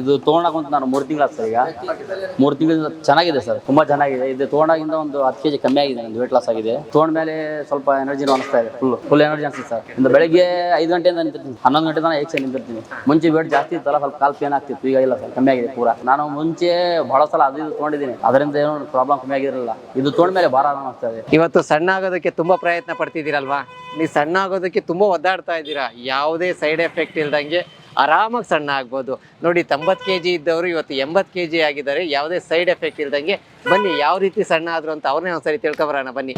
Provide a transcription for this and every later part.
ಇದು ತೊಗೊಂಡಾಗ ನಾನು ಮೂರು ತಿಂಗಳು ಸರ್ ಈಗ. ಮೂರು ತಿಂಗಳಿಂದ ಚೆನ್ನಾಗಿದೆ ಸರ್, ತುಂಬಾ ಚೆನ್ನಾಗಿದೆ. ಇದು ತೊಗೊಂಡಾಗಿಂದ ಒಂದು ಹತ್ತು ಕೆಜಿ ಕಮ್ಮಿ ಆಗಿದೆ ನಂದು ವೇಟ್ ಲಾಸ್ ಆಗಿದೆ. ತೊಗೊಂಡ್ಮೇಲೆ ಸ್ವಲ್ಪ ಎನರ್ಜಿನೂ ಅನಿಸ್ತಾ ಇದೆ ಫುಲ್ ಫುಲ್ ಎನರ್ಜಿ ಅನಿಸುತ್ತೆ ಸರ್. ಇಂದ ಬೆಳಗ್ಗೆ ಐದು ಗಂಟೆಯಿಂದ ನಿಂತಿರ್ತೀನಿ, ಹನ್ನೊಂದು ಗಂಟೆ ತನಕ ಏಕ್ಸೆ ನಿಂತಿರ್ತೀನಿ. ಮುಂಚೆ ವೇಟ್ ಜಾಸ್ತಿ ಇತ್ತಲ್ಲ, ಸ್ವಲ್ಪ ಕಾಲು ಪೇನ್ ಆಗ್ತಿತ್ತು, ಈಗ ಇಲ್ಲ ಸರ್, ಕಮ್ಮಿ ಆಗಿದೆ ಪೂರಾ. ನಾನು ಮುಂಚೆ ಬಹಳ ಸಲ ಅದು ಇದು ತೊಗೊಂಡಿದ್ದೀನಿ ಅದರಿಂದ ಏನೋ ಪ್ರಾಬ್ಲಮ್ ಕಮ್ಮಿ ಆಗಿರಲಿಲ್ಲ. ಇದು ತೊಗೊಂಡ್ಮೇಲೆ ಭಾರ ಆರಾಮ ಆಗ್ತಾ ಇವತ್ತು ಸಣ್ಣ ಆಗೋದಕ್ಕೆ ತುಂಬಾ ಪ್ರಯತ್ನ ಪಡ್ತಿದ್ದೀರಲ್ವಾ? ನೀವು ಸಣ್ಣ ಆಗೋದಕ್ಕೆ ತುಂಬಾ ಒದ್ದಾಡ್ತಾ ಇದ್ದೀರಾ? ಯಾವುದೇ ಸೈಡ್ ಎಫೆಕ್ಟ್ ಇಲ್ದಂಗೆ ಆರಾಮಾಗಿ ಸಣ್ಣ ಆಗ್ಬೋದು. ನೋಡಿ, ತೊಂಬತ್ತು ಕೆ ಜಿ ಇದ್ದವರು ಇವತ್ತು ಎಂಬತ್ತು ಕೆ ಜಿ ಆಗಿದ್ದಾರೆ. ಯಾವುದೇ ಸೈಡ್ ಎಫೆಕ್ಟ್ ಇಲ್ದಂಗೆ ಬನ್ನಿ, ಯಾವ ರೀತಿ ಸಣ್ಣ ಆದರು ಅಂತ ಅವ್ರನ್ನೇ ಒಂದ್ಸರಿ ತಿಳ್ಕೊಬರೋಣ, ಬನ್ನಿ.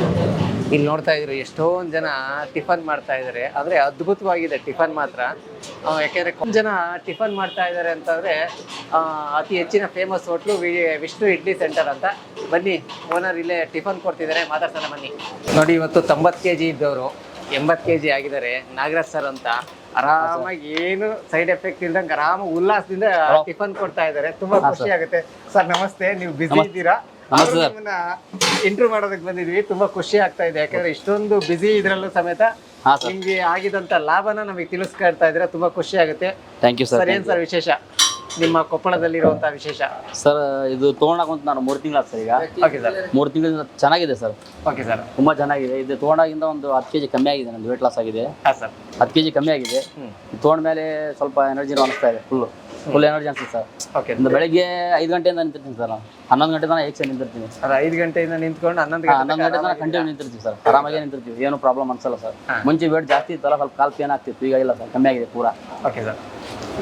ಇಲ್ಲಿ ನೋಡ್ತಾ ಇದ್ರು, ಎಷ್ಟೊಂದು ಜನ ಟಿಫನ್ ಮಾಡ್ತಾ ಇದ್ದಾರೆ ಆದರೆ ಅದ್ಭುತವಾಗಿದೆ ಟಿಫನ್ ಮಾತ್ರ. ಯಾಕೆಂದರೆ ಕೊಂದ್ ಜನ ಟಿಫನ್ ಮಾಡ್ತಾ ಇದ್ದಾರೆ ಅಂತಂದ್ರೆ ಅತಿ ಹೆಚ್ಚಿನ famous hotel Vishnu idli centre ಅಂತ. ಬನ್ನಿ ಓನರ್ ಇಲ್ಲೇ ಟಿಫನ್ ಕೊಡ್ತಿದ್ದಾರೆ. ಮಾತಾಡ್ತಾನೆ ಬನ್ನಿ. ನೋಡಿ, ಇವತ್ತು ತೊಂಬತ್ತು ಕೆ ಜಿ ಇದ್ದವರು, ಎಂಬತ್ತು ಕೆ ಜಿ ಆಗಿದ್ದಾರೆ. ನಾಗರಾಜ್ ಸರ್ ಅಂತ. ಆರಾಮಾಗಿ ಏನು ಸೈಡ್ ಎಫೆಕ್ಟ್ ಇಲ್ದಂಗೆ ಆರಾಮ ಉಲ್ಲಾಸದಿಂದ ಟಿಫನ್ ಕೊಡ್ತಾ ಇದ್ದಾರೆ. ತುಂಬಾ ಖುಷಿ ಆಗುತ್ತೆ. ಸರ್ ನಮಸ್ತೆ. ನೀವು ಬಿಸಿ ಇದ್ದೀರಾ? ನಿಮ್ಮನ್ನ. ಇಂಟರ್ವ್ಯೂ ಮಾಡೋದಕ್ಕೆ ಬಂದಿದ್ವಿ ತುಂಬಾ ಖುಷಿ ಆಗ್ತಾ ಇದೆ. ಯಾಕಂದ್ರೆ ಇಷ್ಟೊಂದು ಬಿಸಿ ಇದ್ರಲ್ಲೂ ಸಮೇತ ನಿಮ್ಗೆ ಆಗಿದಂತ ಲಾಭನ ನಮಗೆ ತಿಳಿಸ್ಕೊಡ್ತಾ ಇದ್ರೆ ತುಂಬಾ ಖುಷಿ ಆಗುತ್ತೆ. ಥ್ಯಾಂಕ್ ಯು ಸರ್ ಏನ್ ಸರ್ ವಿಶೇಷ? ನಿಮ್ಮ ಕೊಪ್ಪಳದಲ್ಲಿರುವಂತಹ ವಿಶೇಷ? ಸರ್ ಇದು ತೊಗೊಂಡಾಗಂತ ನಾನು ಮೂರು ತಿಂಗಳು ಸರ್ ಈಗ. ಓಕೆ ಸರ್ ಮೂರು ತಿಂಗಳಿಂದ ಚೆನ್ನಾಗಿದೆ ಸರ್. ಓಕೆ ಸರ್ ತುಂಬಾ ಚೆನ್ನಾಗಿದೆ. ಇದು ತೊಗೊಂಡಾಗಿಂದ ಒಂದು ಹತ್ತು ಕೆಜಿ ಕಮ್ಮಿ ಆಗಿದೆ ನಂದು ವೇಟ್ ಲಾಸ್ ಆಗಿದೆ. ಹಾ ಸರ್ ಹತ್ತು ಕೆಜಿ ಕಮ್ಮಿ ಆಗಿದೆ. ಹ್ಮ್. ಮೇಲೆ ಸ್ವಲ್ಪ ಎನರ್ಜಿ ಅನಿಸ್ತಾ ಇದೆ ಫುಲ್ ಫುಲ್ ಎನರ್ಜಿ ಅನಿಸುತ್ತೆ ಸರ್. ಓಕೆ ಇಂದ ಬೆಳಗ್ಗೆ ಐದು ಗಂಟೆಯಿಂದ ನಿಂತಿರ್ತೀನಿ ಸರ್ ನಾನು. ಹನ್ನೊಂದು ಗಂಟೆ ತನಕ ಏಕ್ಸೆ ನಿಂತಿರ್ತೀನಿ. ಸರ್ ಐದು ಗಂಟೆಯಿಂದ ನಿಂತ್ಕೊಂಡು ಹನ್ನೊಂದು ಗಂಟೆ ಹನ್ನೊಂದು ಗಂಟೆ ತನಕ ಕಂಟಿನ್ಯೂ ನಿಂತಿರ್ತೀವಿ ಸರ್. ಆರಾಮಾಗಿ ನಿಂತಿರ್ತೀವಿ. ಏನು ಪ್ರಾಬ್ಲಮ್ ಅನ್ಸಲ್ಲ ಸರ್. ಮುಂಚೆ ವೇಟ್ ಜಾಸ್ತಿ ಇತ್ತಲ್ಲ ಸ್ವಲ್ಪ ಕಾಲ್ ಪೇನ್ ಆಗ್ತಿತ್ತು. ಈಗ ಇಲ್ಲ ಸರ್. ಕಮ್ಮಿ ಆಗಿದೆ ಪೂರಾ. ಓಕೆ ಸರ್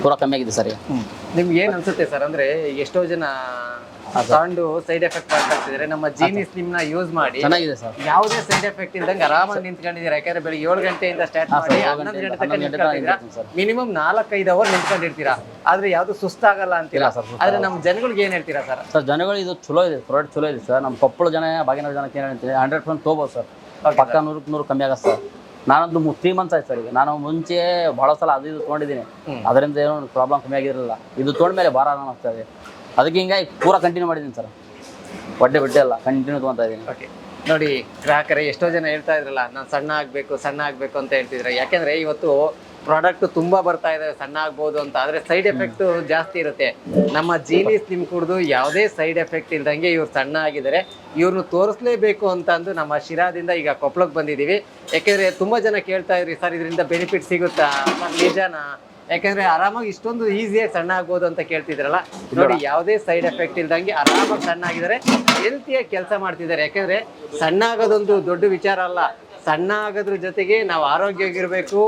ಪೂರಾ ಕಮ್ಮಿ ಆಗಿದೆ ಸರ್ ಈಗ. ನಿಮ್ಗೆ ಏನ್ ಅನ್ಸುತ್ತೆ ಸರ್? ಅಂದ್ರೆ ಎಷ್ಟೋ ಜನ ತಗೊಂಡು ಸೈಡ್ ಎಫೆಕ್ಟ್ ಮಾಡ್ತಿದ್ರೆ ನಮ್ಮ ಜೀನಿಸ್ ನಿಮ್ನ ಯೂಸ್ ಮಾಡಿ ಚೆನ್ನಾಗಿದೆ ಸರ್. ಯಾವುದೇ ಸೈಡ್ ಎಫೆಕ್ಟ್ ಇಲ್ದಂಗೆ ಆರಾಮಾಗಿ ನಿಂತ್ಕೊಂಡಿದ್ದೀರಾ? ಯಾಕಂದ್ರೆ ಬೆಳಿಗ್ಗೆ ಏಳು ಗಂಟೆಯಿಂದ ಸ್ಟಾರ್ಟ್ ಮಾಡಿ ಹನ್ನೊಂದು ಗಂಟೆ ತನಕ ನಿಂತ್ಕೊಂಡಿದ್ದೀರಾ? ಮಿನಿಮಮ್ ನಾಲ್ಕೈದು ಅವರ್ ನಿಂತ್ಕೊಂಡಿರ್ತೀರಾ? ಆದ್ರೆ ಯಾವ್ದು ಸುಸ್ತಾಗಲ್ಲ ಅಂತೀರಾ? ಸರ್, ಆದ್ರೆ ನಮ್ಮ ಜನಗಳಿಗೆ ಏನ್ ಹೇಳ್ತೀರಾ ಸರ್? ಸರ್ ಜನಗಳು ಇದು ಚಲೋ ಇದೆ ಪ್ರಾಡಕ್ಟ್ ಚಲೋ ಇದೆ ಸರ್. ನಮ್ಮ ಕೊಪ್ಪಳ ಜನ ಬಾಗಿನ ಜನಕ್ಕೆ ಏನ್ ಹೇಳ್ತೀನಿ ಹಂಡ್ರೆಡ್ ಪರ್ಸೆಂಟ್ ತೊಗೋಬೋದು ಸರ್. ಪಕ್ಕ ನೂರಕ್ಕೆ ನೂರು ಕಮ್ಮಿ ಆಗತ್ತೆ ಸರ್. ನಾನೊಂದು ತ್ರೀ ಮಂತ್ಸ್ ಆಯ್ತು ಸರ್ ಈಗ. ನಾನು ಮುಂಚೆ ಭಾಳ ಸಲ ಅದು ಇದು ತೊಗೊಂಡಿದ್ದೀನಿ. ಅದರಿಂದ ಏನೋ ಪ್ರಾಬ್ಲಮ್ ಕಮ್ಮಿ ಆಗಿರಲಿಲ್ಲ. ಇದು ತೊಗೊಂಡ್ಮೇಲೆ ಭಾರ ಆರಾಮ ಆಗ್ತಾ ಇದೆ. ಅದಕ್ಕೆ ಹಿಂಗಾಗಿ ಪೂರಾ ಕಂಟಿನ್ಯೂ ಮಾಡಿದ್ದೀನಿ ಸರ್. ಒಡ್ಡೆ ಬಿಟ್ಟೆ ಅಲ್ಲ ಕಂಟಿನ್ಯೂ ತೊಗೊತಾ ಇದ್ದೀನಿ. ಓಕೆ ನೋಡಿ ಗ್ರಾಹಕರೇ ಎಷ್ಟೋ ಜನ ಹೇಳ್ತಾ ಇದ್ರಲ್ಲ ನಾನು ಸಣ್ಣ ಆಗಬೇಕು ಸಣ್ಣ ಆಗಬೇಕು ಅಂತ ಹೇಳ್ತಿದ್ರೆ. ಯಾಕೆಂದರೆ ಇವತ್ತು ಪ್ರಾಡಕ್ಟ್ ತುಂಬಾ ಬರ್ತಾ ಇದೆ ಸಣ್ಣ ಆಗ್ಬೋದು ಅಂತ. ಆದ್ರೆ ಸೈಡ್ ಎಫೆಕ್ಟ್ ಜಾಸ್ತಿ ಇರುತ್ತೆ. ನಮ್ಮ ಜೀನಿಸ್ ನಿಮ್ ಕುಡಿದು ಯಾವುದೇ ಸೈಡ್ ಎಫೆಕ್ಟ್ ಇಲ್ದಂಗೆ ಇವ್ರು ಸಣ್ಣ ಆಗಿದ್ದಾರೆ. ಇವ್ರನ್ನ ತೋರಿಸ್ಲೇಬೇಕು ಅಂತ ಅಂದು ನಮ್ಮ ಶಿರಾದಿಂದ ಈಗ ಕೊಪ್ಪಳಕ್ಕೆ ಬಂದಿದ್ದೀವಿ. ಯಾಕೆಂದ್ರೆ ತುಂಬಾ ಜನ ಕೇಳ್ತಾ ಇದ್ರಿ ಸರ್ ಇದರಿಂದ ಬೆನಿಫಿಟ್ ಸಿಗುತ್ತಾ? ನಿಜಾನ ನಿಜನಾ? ಯಾಕಂದ್ರೆ ಆರಾಮಾಗಿ ಇಷ್ಟೊಂದು ಈಸಿಯಾಗಿ ಸಣ್ಣ ಆಗ್ಬೋದು ಅಂತ ಕೇಳ್ತಿದ್ರಲ್ಲ. ನೋಡಿ ಯಾವುದೇ ಸೈಡ್ ಎಫೆಕ್ಟ್ ಇಲ್ದಂಗೆ ಆರಾಮಾಗಿ ಸಣ್ಣ ಆಗಿದ್ದಾರೆ. ಹೆಲ್ತಿಯಾಗಿ ಕೆಲಸ ಮಾಡ್ತಿದ್ದಾರೆ. ಯಾಕಂದ್ರೆ ಸಣ್ಣ ಆಗೋದೊಂದು ದೊಡ್ಡ ವಿಚಾರ ಅಲ್ಲ. ಸಣ್ಣ ಆಗೋದ್ರ ಜೊತೆಗೆ ನಾವು ಆರೋಗ್ಯವಾಗಿರ್ಬೇಕು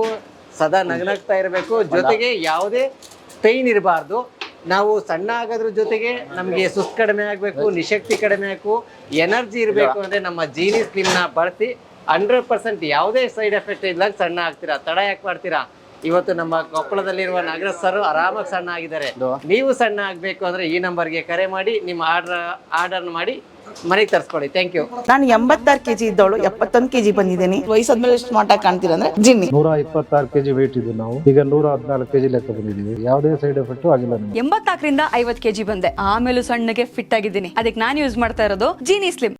ಸದಾ ನಗನಗ್ತಾ ಇರಬೇಕು. ಜೊತೆಗೆ ಯಾವುದೇ ಪೈನ್ ಇರಬಾರ್ದು. ನಾವು ಸಣ್ಣ ಆಗೋದ್ರ ಜೊತೆಗೆ ನಮಗೆ ಸುಸ್ತು ಕಡಿಮೆ ಆಗಬೇಕು ನಿಶಕ್ತಿ ಕಡಿಮೆ ಆಗಬೇಕು ಎನರ್ಜಿ ಇರಬೇಕು ಅಂದರೆ ನಮ್ಮ ಜೀನಿ ಸ್ಲಿಮ್ನ ಬಳಸಿ ಹಂಡ್ರೆಡ್ ಪರ್ಸೆಂಟ್ ಯಾವುದೇ ಸೈಡ್ ಎಫೆಕ್ಟ್ ಇಲ್ಲ ಸಣ್ಣ ಆಗ್ತೀರಾ ತಡ ಯಾಕೆ ಮಾಡ್ತೀರಾ? ಇವತ್ತು ನಮ್ಮ ಕೊಪ್ಪಳದಲ್ಲಿರುವ ನಾಗರಾಜ್ ಸರ್ ಆರಾಮಾಗಿ ಸಣ್ಣ ಆಗಿದ್ದಾರೆ. ನೀವು ಸಣ್ಣ ಆಗಬೇಕು ಅಂದ್ರೆ ಈ ನಂಬರ್ಗೆ ಕರೆ ಮಾಡಿ ನಿಮ್ಮ ಆರ್ಡರ್ ಆರ್ಡರ್ ಮಾಡಿ ಮನೆಗೆ ತರಿಸ್ಕೊಳ್ಳಿ. ಥ್ಯಾಂಕ್ ಯು ನಾನು ಎಂಬತ್ತಾರು ಕೆಜಿ ಇದ್ದವಳು ಎಪ್ಪತ್ತೊಂದು ಕೆಜಿ ಬಂದಿದ್ದೀನಿ. ವಯಸ್ಸಾದ್ಮೇಲೆ ಸ್ಮಾರ್ಟ್ ಆಗಿ ಕಾಣ್ತೀರ ಅಂದ್ರೆ ಜಿನ್ನಿ. ನೂರ ಇಪ್ಪತ್ತಾರು ಕೆಜಿ ವೇಟ್ ಇದ್ದು ನಾವು. ಈಗ ನೂರ ಹದಿನಾಲ್ಕು ಕೆಜಿ ಲೆಕ್ಕ ಬಂದಿದ್ದೀವಿ. ಯಾವುದೇ ಸೈಡ್ ಎಫೆಕ್ಟ್ ಆಗಿಲ್ಲ ಎಂಬತ್ತಾಕರಿಂದ ಎಂಬತ್ನಾಲ್ಕರಿಂದ ಐವತ್ ಕೆಜಿ ಬಂದೆ. ಆಮೇಲೆ ಸಣ್ಣಗೆ ಫಿಟ್ ಆಗಿದ್ದೀನಿ. ಅದಕ್ಕೆ ನಾನು ಯೂಸ್ ಮಾಡ್ತಾ ಇರೋದು ಜೀನಿ ಸ್ಲಿಮ್